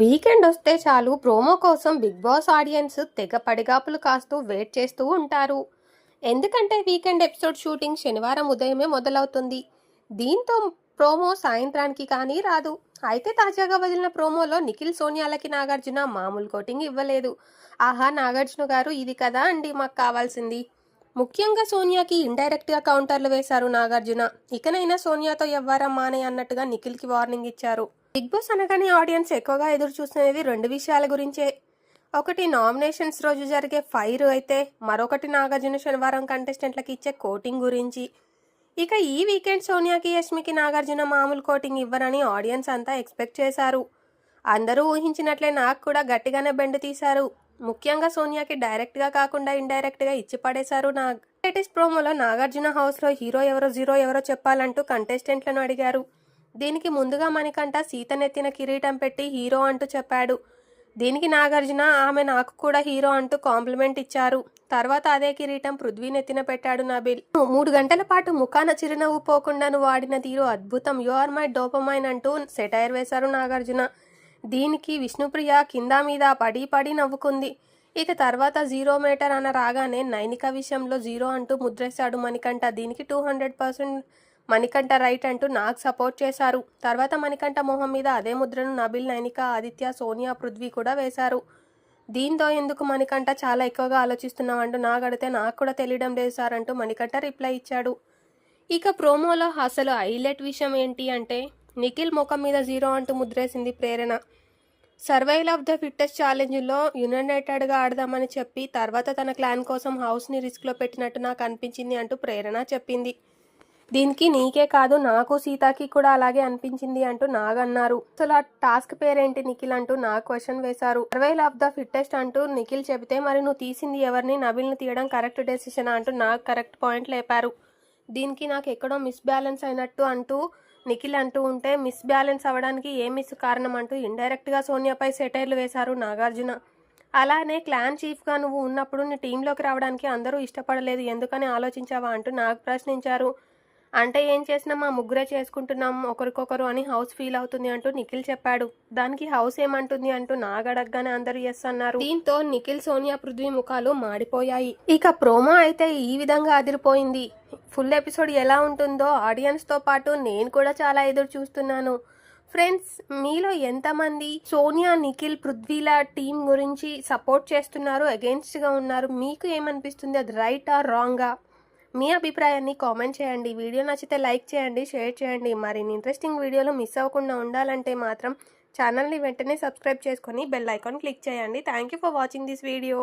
Weekend వస్తే చాలు promo కోసం బిగ్ బాస్ ఆడియన్స్ తెగ పడిగాపులు కాస్తూ వెయిట్ చేస్తూ ఉంటారు. ఎందుకంటే వీకెండ్ ఎపిసోడ్ షూటింగ్ శనివారం ఉదయమే మొదలవుతుంది. దీంతో ప్రోమో సాయంత్రానికి కానీ రాదు. అయితే తాజాగా వదిలిన ప్రోమోలో నిఖిల్ సోనియాలకి నాగార్జున మామూలు కోటింగ్ ఇవ్వలేదు. ఆహా నాగార్జున గారు ఇది కదా అండి మాకు కావాల్సింది. ముఖ్యంగా సోనియాకి ఇండైరెక్ట్గా కౌంటర్లు వేశారు నాగార్జున. ఇకనైనా సోనియాతో ఎవ్వరం మానే అన్నట్టుగా నిఖిల్కి వార్నింగ్ ఇచ్చారు. బిగ్ బాస్ అనగానే ఆడియన్స్ ఎక్కువగా ఎదురు చూస్తున్నది రెండు విషయాల గురించే. ఒకటి నామినేషన్స్ రోజు జరిగే ఫైర్ అయితే మరొకటి నాగార్జున శనివారం కంటెస్టెంట్లకి ఇచ్చే కోటింగ్ గురించి. ఇక ఈ వీకెండ్ సోనియాకి యష్మికి నాగార్జున మామూలు కోటింగ్ ఇవ్వరని ఆడియన్స్ అంతా ఎక్స్పెక్ట్ చేశారు. అందరూ ఊహించినట్లే నాకు కూడా గట్టిగానే బెండ్ తీశారు. ముఖ్యంగా సోనియాకి డైరెక్ట్గా కాకుండా ఇండైరెక్ట్గా ఇచ్చి పడేశారు నాగ్. లేటెస్ట్ ప్రోమోలో నాగార్జున హౌస్లో హీరో ఎవరో జీరో ఎవరో చెప్పాలంటూ కంటెస్టెంట్లను అడిగారు. దీనికి ముందుగా మణికంఠ సీతనెత్తిన కిరీటం పెట్టి హీరో అంటూ చెప్పాడు. దీనికి నాగార్జున ఆమె నాకు కూడా హీరో అంటూ కాంప్లిమెంట్ ఇచ్చారు. తర్వాత అదే కిరీటం పృథ్వీ నెత్తిన పెట్టాడు నబిల్. మూడు గంటల పాటు ముఖాన చిరునవ్వు పోకుండా నువ్వు వాడిన తీరు అద్భుతం. యు ఆర్ మై డోపమైన్ అంటూ సెటైర్ వేశారు నాగార్జున. దీనికి విష్ణుప్రియ కింద మీద పడి పడి నవ్వుకుంది. ఇక తర్వాత జీరో మీటర్ అన రాగానే నైనిక విషయంలో జీరో అంటూ ముద్రేశాడు మణికంఠ. దీనికి two hundred percent Manikanta right అంటూ నాకు సపోర్ట్ చేశారు. తర్వాత మణికంఠ మొహం మీద అదే ముద్రను నబిల్ నైనిక ఆదిత్య సోనియా పృథ్వీ కూడా వేశారు. దీంతో ఎందుకు మణికంఠ చాలా ఎక్కువగా ఆలోచిస్తున్నామంటూ నాకు అడిగితే నాకు కూడా తెలియడం లేదు సార్ అంటూ మణికంఠ రిప్లై ఇచ్చాడు. ఇక ప్రోమోలో అసలు హైలైట్ విషయం ఏంటి అంటే నిఖిల్ ముఖం మీద జీరో అంటూ ముద్రేసింది Prerana. Survival of the fittest ఛాలెంజ్లో యునైటెడ్గా ఆడదామని చెప్పి తర్వాత తన క్లాన్ కోసం హౌస్ని రిస్క్లో పెట్టినట్టు నాకు అనిపించింది అంటూ ప్రేరణ చెప్పింది. దీనికి నీకే కాదు నాకు సీతకి కూడా అలాగే అనిపించింది అంటూ నాగన్నారు. అసలు ఆ టాస్క్ పేరేంటి నిఖిల్ అంటూ నా క్వశ్చన్ వేశారు. సర్వైల్ ఆఫ్ ద ఫిట్టెస్ట్ అంటూ నిఖిల్ చెబితే మరి నువ్వు తీసింది ఎవరిని? నబిల్ని తీయడం కరెక్ట్ డెసిషన్ అంటూ నాకు కరెక్ట్ పాయింట్ లేపారు. దీనికి నాకు ఎక్కడో మిస్ బ్యాలెన్స్ అయినట్టు అంటూ నిఖిల్ అంటూ ఉంటే మిస్ బ్యాలెన్స్ అవ్వడానికి ఏ మిస్ కారణం అంటూ ఇండైరెక్ట్గా సోనియాపై సెటైర్లు వేశారు నాగార్జున. అలానే క్లాన్ చీఫ్గా నువ్వు ఉన్నప్పుడు నీ టీంలోకి రావడానికి అందరూ ఇష్టపడలేదు ఎందుకని ఆలోచించావా అంటూ నాకు ప్రశ్నించారు. అంటే ఏం చేసినా మా ముగ్గురే చేసుకుంటున్నాం ఒకరికొకరు అని హౌస్ ఫీల్ అవుతుంది అంటూ నిఖిల్ చెప్పాడు. దానికి హౌస్ ఏమంటుంది అంటూ నాగడగ్గానే అందరూ ఎస్ అన్నారు. దీంతో నిఖిల్ సోనియా పృథ్వీ ముఖాలు మాడిపోయాయి. ఇక ప్రోమో అయితే ఈ విధంగా అదిరిపోయింది. ఫుల్ ఎపిసోడ్ ఎలా ఉంటుందో ఆడియన్స్తో పాటు నేను కూడా చాలా ఎదురు చూస్తున్నాను. ఫ్రెండ్స్ మీలో ఎంతమంది సోనియా నిఖిల్ పృథ్వీల టీం గురించి సపోర్ట్ చేస్తున్నారు against గా ఉన్నారు? మీకు ఏమనిపిస్తుంది? అది రైట్ ఆర్ రాంగా మీ అభిప్రాయాన్ని కామెంట్ చేయండి. వీడియో నచ్చితే లైక్ చేయండి షేర్ చేయండి. మరిన్ని ఇంట్రెస్టింగ్ వీడియోలు మిస్ అవ్వకుండా ఉండాలంటే మాత్రం ఛానల్ని వెంటనే సబ్స్క్రైబ్ చేసుకొని బెల్ ఐకాన్ క్లిక్ చేయండి. Thank you for watching this video.